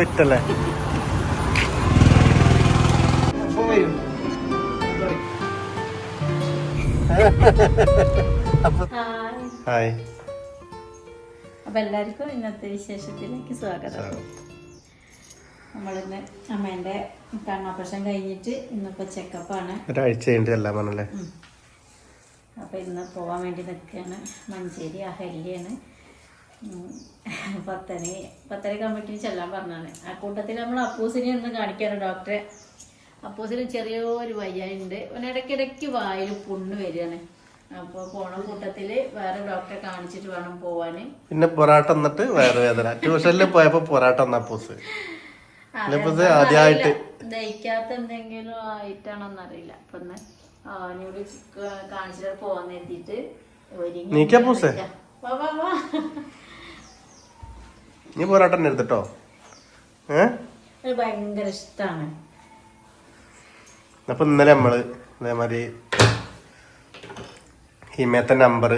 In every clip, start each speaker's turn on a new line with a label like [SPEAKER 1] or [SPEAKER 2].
[SPEAKER 1] വിറ്റല്ലേ
[SPEAKER 2] hi.
[SPEAKER 1] Hi
[SPEAKER 2] അപ്പൊ എല്ലാവർക്കും ഇന്നത്തെ വിശേഷത്തിലേക്ക് സ്വാഗതം. നമ്മളിന്ന് അമ്മേന്റെ കണ്ണാപ്രശ്നം കഴിഞ്ഞിട്ട് ഇന്നിപ്പോ ചെക്കപ്പാണ്.
[SPEAKER 1] ഒരാഴ്ച കഴിഞ്ഞിട്ട് എല്ലാം പറഞ്ഞല്ലേ?
[SPEAKER 2] അപ്പൊ ഇന്ന് പോവാൻ വേണ്ടി നിൽക്കുകയാണ്. മഞ്ചേരി അഹല്യാണ് പത്തനെ പത്തര കമ്മിറ്റിന് ചെല്ലാൻ പറഞ്ഞാണ് ആ കൂട്ടത്തിൽ നമ്മൾ അപ്പൂസിനെ ഒന്ന് കാണിക്കാറ് ഡോക്ടറെ അപ്പൂസിന് ചെറിയൊരു വയ്യായുണ്ട്. ഇടയ്ക്കിടയ്ക്ക് വായിൽ പുണ്ണ് വരികയാണ്. അപ്പോൾ പോണ കൂട്ടത്തിൽ വേറെ ഡോക്ടറെ കാണിച്ചിട്ട് വേണം പോവാന്.
[SPEAKER 1] പിന്നെ പൊറാട്ട എന്നിട്ട് വേറെ വേദന. ട്യൂഷനിൽ പോയപ്പോ പൊറാട്ട അപ്പൂസ്. ആദ്യമായിട്ട്
[SPEAKER 2] ദഹിക്കാത്ത എന്തെങ്കിലും ആയിട്ടാണോന്ന് അറിയില്ല. അപ്പൊ ഒന്ന് കാണിച്ചിട്ട് പോവാന്ന് എത്തിയിട്ട് ഒരുങ്ങി
[SPEAKER 1] നീക്കാ പൂസേ
[SPEAKER 2] വാ, വാ, വാ.
[SPEAKER 1] നീ പൊറോട്ട തന്നെ എടുത്തിട്ടോ?
[SPEAKER 2] ഏഹ് ഭയങ്കര
[SPEAKER 1] അപ്പൊ ഇന്നലെ നമ്മൾ അതേമാതിരി ഹിമേത്ത നമ്പർ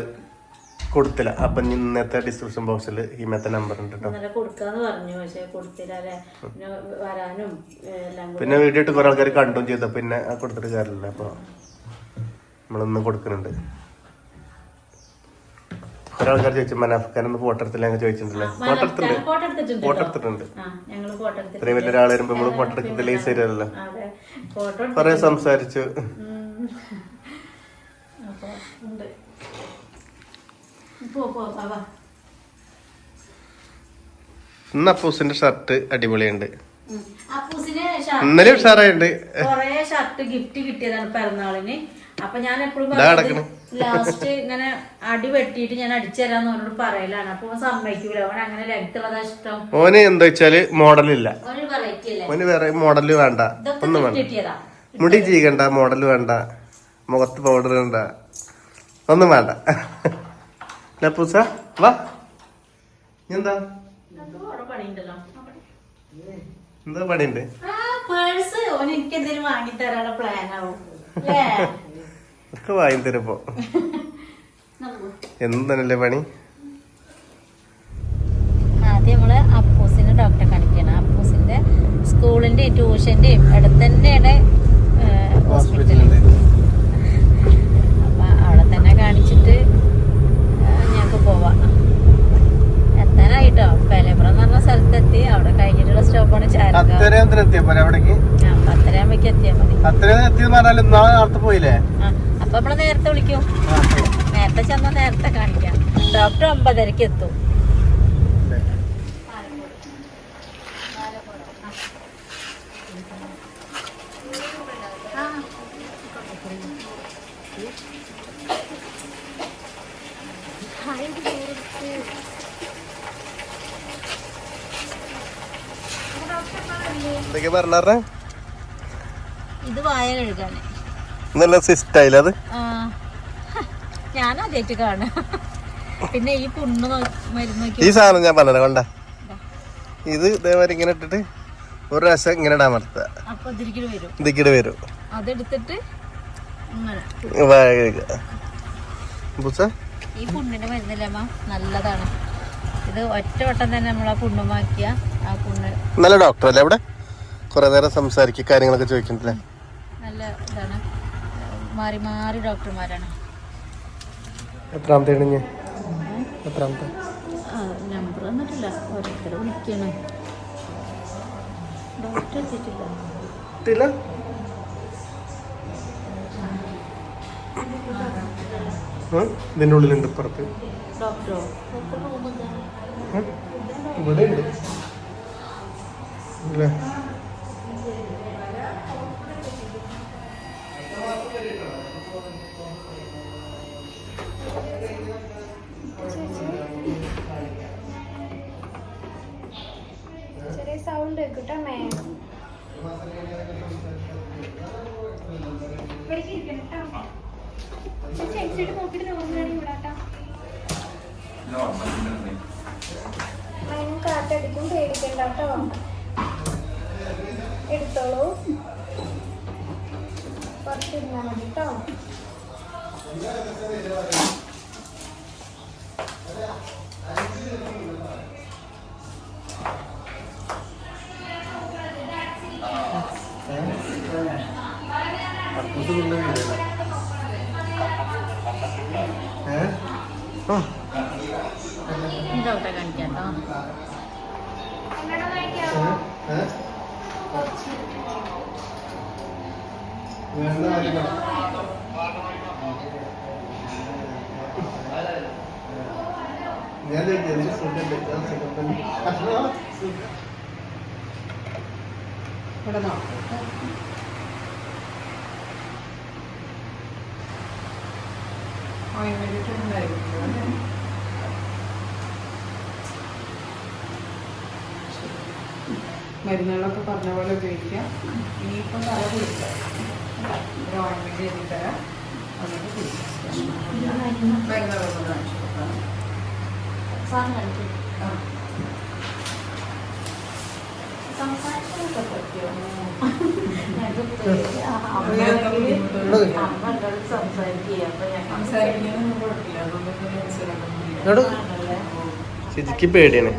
[SPEAKER 1] കൊടുത്തില്ല. അപ്പൊ ഇന്നത്തെ ഡിസ്ക്രിപ്ഷൻ ബോക്സിൽ ഹിമേത്ത നമ്പർ ഉണ്ട്
[SPEAKER 2] പിന്നെ
[SPEAKER 1] ഇട്ട് കുറെ ആൾക്കാർ കണ്ടും ചെയ്ത. പിന്നെ കൊടുത്തിട്ട് കാര്യമില്ല. അപ്പൊ നമ്മളിന്ന് കൊടുക്കുന്നുണ്ട്. കുറെ ആൾക്കാർ ചോദിച്ചു മനാഫ്ഖാൻ ഒന്ന് ഫോട്ടോ എടുത്തില്ല ഞങ്ങൾ ചോദിച്ചിട്ടുണ്ടല്ലേ ഫോട്ടോ എടുത്തിട്ടുണ്ട്
[SPEAKER 2] ഫോട്ടോ എടുത്തിട്ടുണ്ട്
[SPEAKER 1] ഇത്രയും വലിയ ഒരാൾ വരുമ്പോ നമ്മൾ ഫോട്ടോ എടുക്കത്തില്ല ഈ
[SPEAKER 2] ഫോട്ടോ
[SPEAKER 1] കുറെ സംസാരിച്ചു. ഇന്ന് അപ്പൂസിന്റെ ഷർട്ട് അടിപൊളിയുണ്ട്. ഇന്നലെ ഉഷാറായിട്ടുണ്ട്.
[SPEAKER 2] കൊറേ ഷർട്ട് ഗിഫ്റ്റ് കിട്ടിയതാണ് പിറന്നാളിന്. അപ്പൊ ഞാൻ എപ്പോഴും ലാസ്റ്റ് ഇങ്ങനെ അടി വെട്ടിയിട്ട് ഞാൻ അടിച്ചു തരാന്ന് അവനോട് പറയലാണ്. അപ്പൊ സമ്മതിക്കൂല. അവൻ അങ്ങനെ ലെങ്ത്തുള്ളതാ ഇഷ്ടം.
[SPEAKER 1] ഓന് എന്താ വെച്ചാൽ മോഡലില്ല. ഓന് വേറെ മോഡൽ വേണ്ട. ഒന്നും വേണ്ട. മുടി ചെയ്യണ്ട മോഡൽ വേണ്ട. മുഖത്ത് പൗഡർ വേണ്ട. ഒന്നും വേണ്ട. ലപ്പൂസ വാ. എന്താ?
[SPEAKER 2] പണിയുണ്ടല്ലോ.
[SPEAKER 1] എന്താ പണിയുണ്ട്?
[SPEAKER 2] ആ പേഴ്സ് ഓൻ എനിക്ക് എന്തെങ്കിലും വാങ്ങി തരാനുള്ള പ്ലാൻ ആവും.
[SPEAKER 1] ഒക്കെ വാങ്ങി തരപ്പോ എന്തല്ലേ പണി?
[SPEAKER 2] ആദ്യം നമ്മൾ അപ്പൂസിന്റെ ഡോക്ടറെ കാണിക്കണം. അപ്പൂസിന്റെ സ്കൂളിന്റെയും ട്യൂഷന്റെയും അടുത്ത് തന്നെയാണ് ഹോസ്പിറ്റലിൽ അപ്പൊ അവിടെ തന്നെ കാണിച്ചിട്ട് ഞങ്ങൾക്ക് പോവാം. എത്താനായിട്ടോ? പെലപ്പുറം എന്ന് പറഞ്ഞ സ്ഥലത്തെത്തി. അവിടെ കഴിഞ്ഞിട്ടുള്ള സ്റ്റോപ്പാണ്
[SPEAKER 1] അത്തരേന്ദ്രൻ എത്തിയപ്പോ അവിടേക്ക്?
[SPEAKER 2] ആ പത്തരയാകുമ്പോഴേക്ക് എത്തിയാൽ മതി.
[SPEAKER 1] അത്തരേന്ദ്രൻ എത്തിയെന്ന് പറഞ്ഞാൽ നാളെ നേരത്തെ പോയില്ലേ?
[SPEAKER 2] അപ്പൊ നമ്മൾ നേരത്തെ വിളിക്കും. നേരത്തെ ചെന്ന നേരത്തെ കാണിക്കാം. ഡോക്ടർ ഒമ്പതരക്ക് എത്തും.
[SPEAKER 1] എന്തൊക്കെ പറഞ്ഞാറേ
[SPEAKER 2] ഇത് വായ കഴുകാൻ
[SPEAKER 1] നല്ല സിസ്റ്റൈൽ അത്?
[SPEAKER 2] ഞാൻ ആദ്യമായിട്ട് കാണാം. പിന്നെ ഈ പുണ്ണ് മരുന്ന്
[SPEAKER 1] ഈ സാധനം ഞാൻ പറഞ്ഞത് കണ്ട? ഇത്. ഇതേമാതിരി ഇങ്ങനെ ഇട്ടിട്ട് ഒരു പ്രാവശ്യം ഇങ്ങനെ ഇടാൻ മറത്ത
[SPEAKER 2] വരും.
[SPEAKER 1] ഇതിക്കിടെ വരും.
[SPEAKER 2] അതെടുത്തിട്ട് ഈ പുണ്ണിന്റെ മരുന്നില്ല നല്ലതാണ്. ഇത് ഒറ്റ വട്ടം തന്നെ നമ്മൾ ആ പുണ്ണുമാക്കിയ ആ പുണ്ണ്
[SPEAKER 1] നല്ല ഡോക്ടർ അല്ലേ അവിടെ? കുറെ നേരം സംസാരിക്കുക കാര്യങ്ങളൊക്കെ ചോദിക്കുന്നില്ലേ?
[SPEAKER 2] നല്ല ഇതാണ്. മാറി മാറി ഡോക്ടർമാരാണ്.
[SPEAKER 1] എത്രാമത്തെ എത്രാമത്തെ?
[SPEAKER 2] നമ്പർ തന്നിട്ടില്ല ഓരോരുത്തർ വിളിക്കണം. ഡോക്ടർ എത്തിയിട്ടില്ല.
[SPEAKER 1] ഇതിന്റെ ഉള്ളിലുണ്ട് പുറത്ത്?
[SPEAKER 2] ഡോക്ടറോ? ഡോക്ടർ റൂം
[SPEAKER 1] ഇവിടെ ഉണ്ട്. അല്ലേ?
[SPEAKER 3] ചെറിയ സൗണ്ട് കേട്ടോ മേ ഇവിടേക്ക് ഇരിക്കണം കേട്ടോ ചേച്ചി എക്സിറ്റ് നോക്കിയിട്ട് നോക്കുകയാണെങ്കിൽ വിടാട്ടോ അതിനും കാറ്റടിക്കും പേടിക്കണ്ട കേട്ടോ. എടുത്തോളൂ. കുറച്ചിരുന്നാൽ മതി കേട്ടോ.
[SPEAKER 1] ഏ?
[SPEAKER 2] ഇതോട്ടെ കാണിക്കാം.
[SPEAKER 1] ഞാൻ ഇതിന് സുഖം വെച്ചാൽ സുഖം തന്നെ.
[SPEAKER 4] ഇവിടെ വേണ്ടിയിട്ടുണ്ടായിരുന്നു മരുന്നുകളൊക്കെ പറഞ്ഞ പോലെ ഉപയോഗിക്കാം ഇനിയിപ്പം തല കുടിക്കാം ഒരു ഓർണമെന്റ് എഴുതി തരാം എന്നിട്ട് കുടിക്കാം മരുന്നുകളൊക്കെ കാണിച്ചു കൊടുക്കാം
[SPEAKER 2] സാധനം കാണിച്ചു
[SPEAKER 4] ആ.
[SPEAKER 2] സംസാരിക്കാനൊക്കെ പറ്റുമോ സംസാരിക്കുക അപ്പൊ ഞാൻ
[SPEAKER 4] കുഴപ്പമില്ല?
[SPEAKER 1] ശരിക്ക് പേടിയാണ്.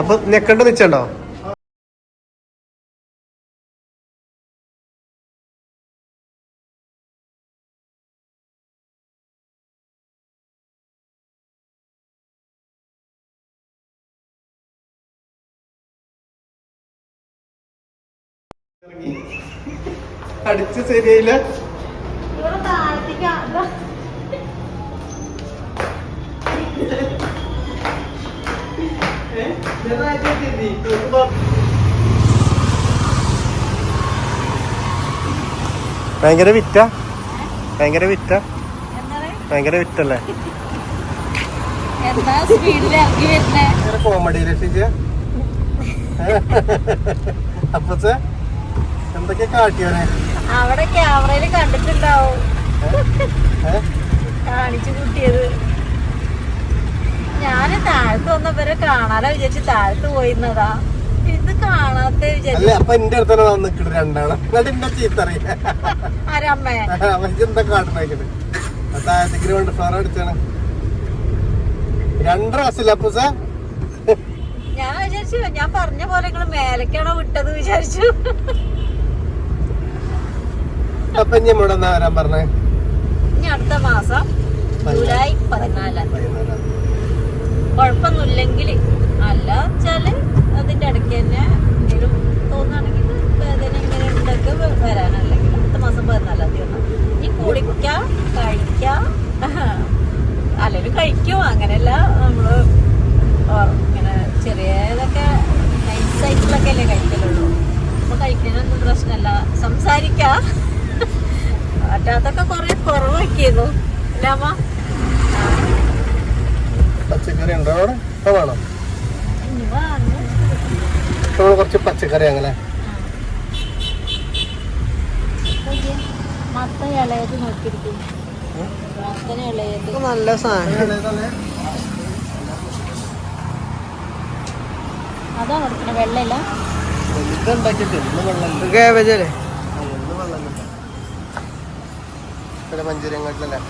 [SPEAKER 1] അപ്പൊ നെക്കണ്ട നിച്ചണ്ടോ അടിച്ച് ശരിയായില്ല. ഭയങ്കര വിറ്റ? ഭയങ്കര വിറ്റ? ഭയങ്കര വിറ്റല്ലേ? കോമഡി രസിച്ച് അപ്പൊ എന്തൊക്കെ കാട്ടിയോനെ
[SPEAKER 2] അവിടെ ക്യാമറയിൽ കണ്ടിട്ടുണ്ടാവും. കാണിച്ചു കൂട്ടിയത്. ഞാൻ താഴത്ത് വന്നവരെ കാണാനോ വിചാരിച്ച് താഴത്ത് പോയിരുന്നതാ. ഇത് കാണാത്ത
[SPEAKER 1] അല്ല അപ്പൊ എന്റെ അടുത്താണ് വന്ന് നിൽക്കുന്നത് രണ്ടാൾ. എന്നിട്ട് എന്നെ ചീത്തറിയ
[SPEAKER 2] ആരമ്മേ?
[SPEAKER 1] എന്താ കാട്ടണേക്കത് താഴത്തേക്ക് കൊണ്ട് ഫ്ലവർ അടിച്ചാണ് രണ്ടര ക്ലാസ്സില്ല അപ്പൊ സാർ
[SPEAKER 2] ഞാൻ വിചാരിച്ചു ഞാൻ പറഞ്ഞ പോലെ നിങ്ങൾ മേലേക്കാണോ വിട്ടത് വിചാരിച്ചു.
[SPEAKER 1] അപ്പൊ ഇനി ഇവിടെ എന്നാ വരാൻ പറഞ്ഞേ?
[SPEAKER 2] ഇനി അടുത്ത മാസം ജൂലൈ പതിനാലാം തീയതി. കുഴപ്പമൊന്നുമില്ലെങ്കിൽ അല്ല വെച്ചാൽ അതിന്റെ ഇടയ്ക്ക് തന്നെ എന്തെങ്കിലും തോന്നുകയാണെങ്കിൽ വേദന ഇങ്ങനെ ഉണ്ടൊക്കെ വരാനല്ലെങ്കിൽ അടുത്ത മാസം പതിനാലാം തീയതി ഇനി കുളിക്കാം കഴിക്കാം. അല്ലെങ്കിൽ കഴിക്കും അങ്ങനെയല്ല. നമ്മൾ ഓ- ഇങ്ങനെ ചെറിയതൊക്കെ നൈസായിട്ടുള്ളൊക്കെ അല്ലേ കഴിക്കലുള്ളൂ. അപ്പൊ കഴിക്കുന്നതിനൊന്നും പ്രശ്നമല്ല. സംസാരിക്കാം. പറ്റാത്തൊക്കെ കുറെ കുറവാക്കിയതു. അല്ല അമ്മ
[SPEAKER 1] പച്ചക്കറി ഉണ്ടോ ഇപ്പൊ വേണം. നമ്മൾ കുറച്ച് പച്ചക്കറി അങ്ങനെ. നല്ല സാധനം.
[SPEAKER 4] കേബേജ് അല്ലേ
[SPEAKER 1] ഇന്ന് വെള്ളം ഇവിടെ മഞ്ചേരിയങ്ങാട്ടിലല്ലേ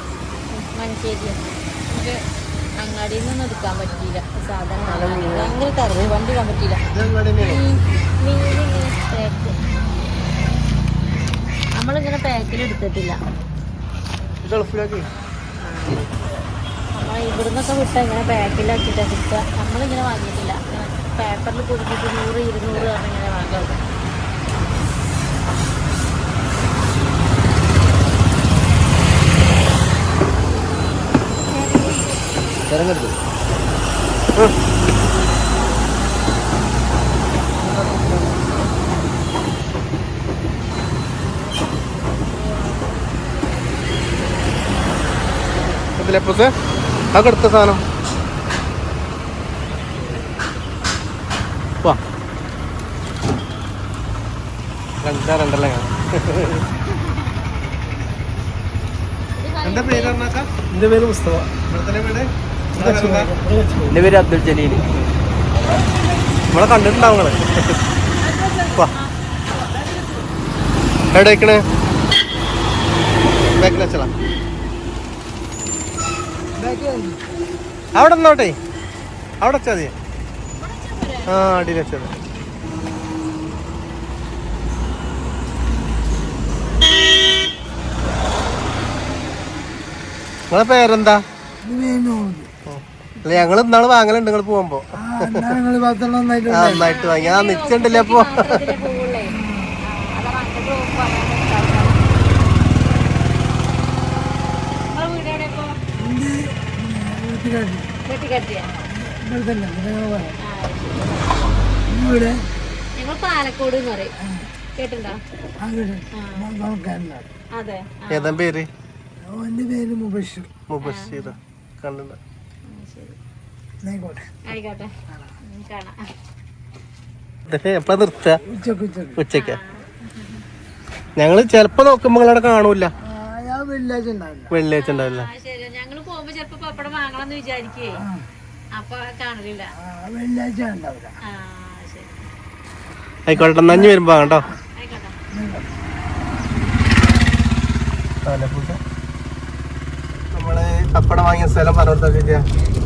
[SPEAKER 2] മഞ്ചേരി. അങ്ങാടിയിൽ നിന്നും എടുക്കാൻ പറ്റിയില്ല. സാധനം. ഭയങ്കര കറവ് വണ്ടി പോകാൻ പറ്റിയില്ല. പാക്ക് നമ്മളിങ്ങനെ പാക്കിൽ എടുത്തിട്ടില്ല. നമ്മളെ ഇവിടുന്നൊക്കെ വിട്ട ഇങ്ങനെ പാക്കിലാക്കിയിട്ടാണ് കിട്ടുക നമ്മളിങ്ങനെ വാങ്ങിയിട്ടില്ല. പേപ്പറിൽ കൊടുത്തിട്ട് നൂറ് ഇരുന്നൂറ് പറഞ്ഞ് ഇങ്ങനെ
[SPEAKER 1] തിരഞ്ഞെടുത്തു ഇതിലെപ്പോ ആ കടുത്ത സാധനം. വാ. രണ്ടാ രണ്ടല്ലേ എന്റെ പേര്
[SPEAKER 4] എന്റെ പേര് മുസ്തഫ.
[SPEAKER 1] ഇവിടുത്തെ വീട്
[SPEAKER 4] എന്റെ പേര് അബ്ദുൽ ജലീൽ.
[SPEAKER 1] നമ്മളെ കണ്ടിട്ടുണ്ടാവുന്നോട്ടെ അവിടെ നിന്നോട്ടെ. മതി. ആ അടിയിൽ വെച്ചത് നിങ്ങളെ പേരെന്താ? അല്ല ഞങ്ങൾ ഇന്നാൾ വാങ്ങലുണ്ട് നിങ്ങൾ പോകുമ്പോ. ആ, നന്നായിട്ട് വാങ്ങി. ആ നിച്ചുണ്ടല്ലേ അപ്പൊ.
[SPEAKER 2] ഞങ്ങൾ പാലക്കോട് എന്ന് പറയും. കേട്ടിട്ടുണ്ടോ? അതെ.
[SPEAKER 1] ഏതാ പേര്?
[SPEAKER 5] പേര് മുബഷിർ.
[SPEAKER 1] മുബഷീർ
[SPEAKER 2] ശരി.
[SPEAKER 5] ആയിക്കോട്ടെ.
[SPEAKER 1] എപ്പഴാ നിർത്തുക? ഉച്ചയ്ക്ക് ഞങ്ങൾ ചെലപ്പോ നോക്കുമ്പോ നിങ്ങളവിടെ കാണൂല
[SPEAKER 5] വെള്ളിയാഴ്ച ഉണ്ടാവില്ല.
[SPEAKER 2] ഞങ്ങൾ പോകുമ്പോ ചെലപ്പോ പപ്പടം വാങ്ങണമെന്ന് വിചാരിക്കേ. അപ്പൊ കാണില്ല
[SPEAKER 5] ആ, വെള്ളിയാഴ്ച ഉണ്ടാവില്ല.
[SPEAKER 2] ആ ശരി.
[SPEAKER 1] ആയിക്കോട്ടെ നഞ്ഞു വരുമ്പോ കേട്ടോ പപ്പടം വാങ്ങിയ സ്ഥലം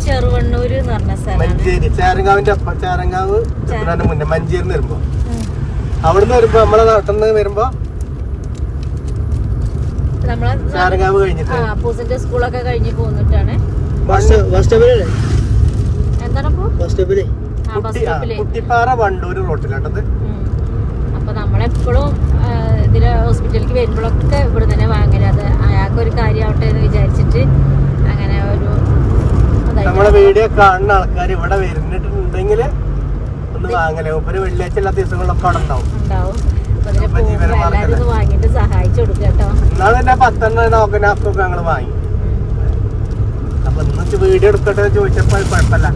[SPEAKER 2] ചെറുവണ്ണൂര് എന്ന് പറഞ്ഞ സ്ഥലമാണ്
[SPEAKER 1] മഞ്ചേരി. ചേരങ്കാവിന്റെ അപ്പ ചേരങ്കാവ് ചെറുതാന്റെ മുന്നേ മഞ്ചേരി വരുമ്പോ. അവിടുന്ന് വരുമ്പോ നമ്മളെ നാട്ടിൽ നിന്ന് വരുമ്പോ
[SPEAKER 2] നമ്മളെ
[SPEAKER 1] ചാരങ്കാവ് കഴിഞ്ഞിട്ട്.
[SPEAKER 2] ആ പൂസിന്റെ സ്കൂളൊക്കെ കഴിഞ്ഞ് പോന്നിട്ടാണ്.
[SPEAKER 1] ബസ് സ്റ്റോപ്പിൽ
[SPEAKER 2] എന്താണ് ഇപ്പൊ
[SPEAKER 1] ബസ് സ്റ്റോപ്പിൽ.
[SPEAKER 2] ആ ബസ് സ്റ്റോപ്പിൽ.
[SPEAKER 1] കുട്ടിപ്പാറ വണ്ടൂര് റോട്ടിലാട്ടത്.
[SPEAKER 2] ഉം. അപ്പൊ നമ്മളെപ്പോഴും ആ, ഇതിൽ ഹോസ്പിറ്റലിലേക്ക് വരുമ്പോഴൊക്കെ ഇവിടെ തന്നെ വാങ്ങൽ. അത് അയാൾക്ക് ഒരു കാര്യമാവട്ടെ എന്ന് വിചാരിച്ചിട്ട്
[SPEAKER 1] നമ്മളെ വീഡിയോ കാണുന്ന ആൾക്കാർ ഇവിടെ വരുന്നിട്ടുണ്ടെങ്കിൽ ഒന്ന് വാങ്ങലേ. ഒരു വെള്ളിയാഴ്ച എല്ലാ ദിവസങ്ങളിലൊക്കെ അവിടെ ഉണ്ടാവും. തന്നെ പത്തെണ്ണം നോക്കനാപ്പൊക്കെ ഞങ്ങൾ വാങ്ങി. അപ്പൊ ഇന്ന് വീഡിയോ എടുക്കട്ടെ എന്ന് ചോദിച്ചപ്പോ അത് കുഴപ്പമില്ല.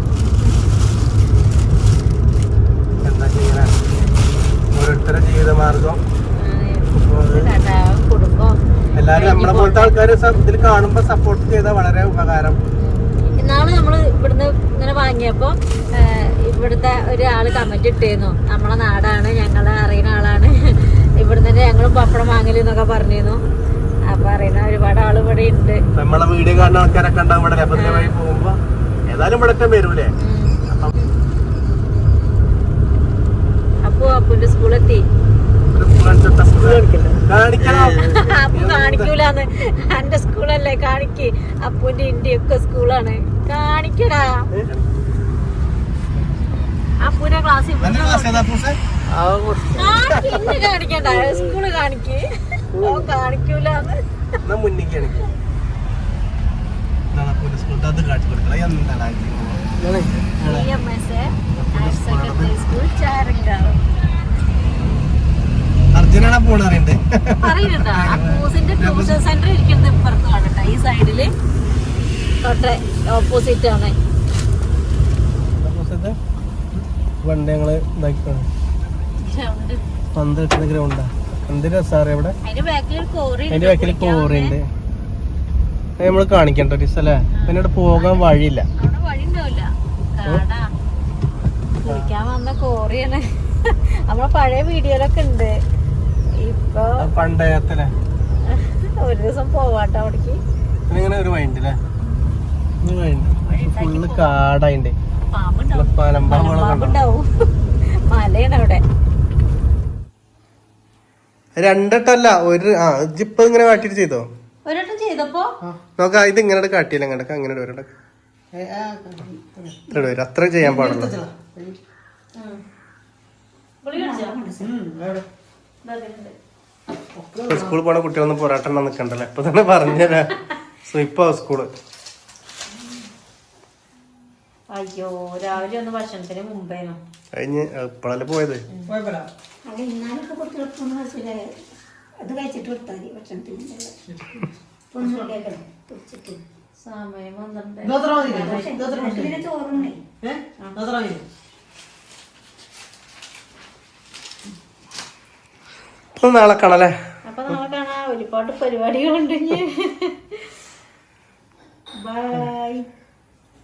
[SPEAKER 1] എന്താ ചെയ്യണ? ഓരോരുത്തരുടെ ജീവിതമാർഗം. എല്ലാരും നമ്മളെ പോലത്തെ ആൾക്കാർ ഇതിൽ കാണുമ്പോ സപ്പോർട്ട് ചെയ്താൽ വളരെ ഉപകാരം.
[SPEAKER 2] ഇന്നാൾ നമ്മൾ ഇവിടുന്ന് ഇങ്ങനെ വാങ്ങിയപ്പോ ഇവിടുത്തെ ഒരാൾ കമന്റ് ഇട്ടിരുന്നു. നമ്മളെ നാടാണ് ഞങ്ങളെ അറിയുന്ന ആളാണ്. ഇവിടുന്ന് തന്നെ ഞങ്ങളും പപ്പടം വാങ്ങലെന്നൊക്കെ പറഞ്ഞിരുന്നു. അപ്പൊ അറിയുന്ന ഒരുപാട് ആൾ ഇവിടെ ഉണ്ട്.
[SPEAKER 1] നമ്മളെ വീഡിയോ കാണുന്ന ആൾക്കാരൊക്കെ ഉണ്ടാവും ഇവിടെ. പോകുമ്പോ ഏതായാലും ഇവിടെ വരൂലേ അപ്പം
[SPEAKER 2] അപ്പു അപ്പുന്റെ സ്കൂളെത്തി.
[SPEAKER 1] സ്കൂളെടുക്കില്ല
[SPEAKER 2] അപ്പു കാണിക്കൂലെന്ന്. എന്റെ സ്കൂളല്ലേ കാണിക്ക്. അപ്പുന്റെ ഇന്ത്യ ഒക്കെ സ്കൂളാണ്. കാണിക്കടാ. അപ്പുന്റെ
[SPEAKER 1] പൂസേ?
[SPEAKER 2] ഇന്ന് കാണിക്കണ്ട. സ്കൂൾ കാണിക്ക്. ഓ കാണിക്കൂലെന്ന്.
[SPEAKER 1] അത് കാണിച്ചു കൊടുക്കണം. എന്താണ്
[SPEAKER 2] ഹയർ സെക്കൻഡറി സ്കൂൾ ചാരങ്കാവ്
[SPEAKER 1] അർജുനാണ് പോണ അറിയണ്ടേ?
[SPEAKER 2] പറയുന്നുണ്ടോ അപ്പൂസിന്റെ ട്യൂഷൻ സെന്റർ ഇരിക്കുന്നത് ഇപ്പുറത്ത് കാണട്ടെ. ഈ സൈഡിൽ തൊട്ട് ഓപ്പോസിറ്റ് ആണ്.
[SPEAKER 1] പണ്ട് ഞങ്ങൾ ഇതാക്കിയാണ് പന്ത് കിട്ടുന്ന ഗ്രൗണ്ടാ. എന്ത് രസാറ് ഇവിടെ?
[SPEAKER 2] അതിന്റെ ബാക്കിൽ കോറിയുണ്ട്.
[SPEAKER 1] നമ്മൾ കാണിക്കണ്ട ഒരു സ്ഥലേ പിന്നീട് പോകാൻ വഴിയില്ല.
[SPEAKER 2] കുളിക്കാൻ വന്ന കോറിയാണ് നമ്മളെ പഴയ വീഡിയോയിലൊക്കെ ഉണ്ട്. ഇപ്പൊ
[SPEAKER 1] പണ്ടേത്തല്ലേ
[SPEAKER 2] ഒരു ദിവസം പോവാട്ടോ അവിടേക്ക്.
[SPEAKER 1] ഇങ്ങനെ ഒരു ഫുള്ള് കാടായിണ്ട്.
[SPEAKER 2] മലയാണ് അവിടെ.
[SPEAKER 1] രണ്ടട്ടല്ല ഒരു ആ ഇപ്പൊ ഇങ്ങനെ കാട്ടിട്ട് ചെയ്തോ?
[SPEAKER 2] ഒരട്ടം ചെയ്തപ്പോ?
[SPEAKER 1] നോക്ക ഇത് ഇങ്ങനെ കാട്ടിയില്ല? ഇങ്ങോട്ട് അങ്ങനെ ഇത്ര അത്ര ചെയ്യാൻ പാടുള്ളൂ. സ്കൂളിൽ പോണ കുട്ടികളൊന്നും പോരാട്ടം നിക്കണ്ടല്ലേ. ഇപ്പൊ തന്നെ പറഞ്ഞുതരാ. സ്ലിപ്പാവും സ്കൂൾ.
[SPEAKER 2] അയ്യോ രാവിലെ ഒന്ന് ഭക്ഷണത്തിന് മുമ്പേനോ?
[SPEAKER 1] കഴിഞ്ഞ് ഇപ്പോഴല്ലേ പോയത്?
[SPEAKER 3] അല്ല ഇന്നാലൊക്കെ കുറച്ച് എളുപ്പം മനസ്സിലെ അത് കഴിച്ചിട്ട് കൊടുത്താൽ മതി ഭക്ഷണത്തിന് ഒന്നും കേൾക്കണം കുടിച്ചിട്ട്.
[SPEAKER 2] സമയം പന്ത്രണ്ട്
[SPEAKER 3] ഭക്ഷണത്തിന് ചോറുണ്ടേ.
[SPEAKER 1] അപ്പൊ നാളെ കാണാല്ലേ
[SPEAKER 2] നാളെ കാണാം. ഒരുപാട് പരിപാടികളുണ്ടെങ്കിൽ ബൈ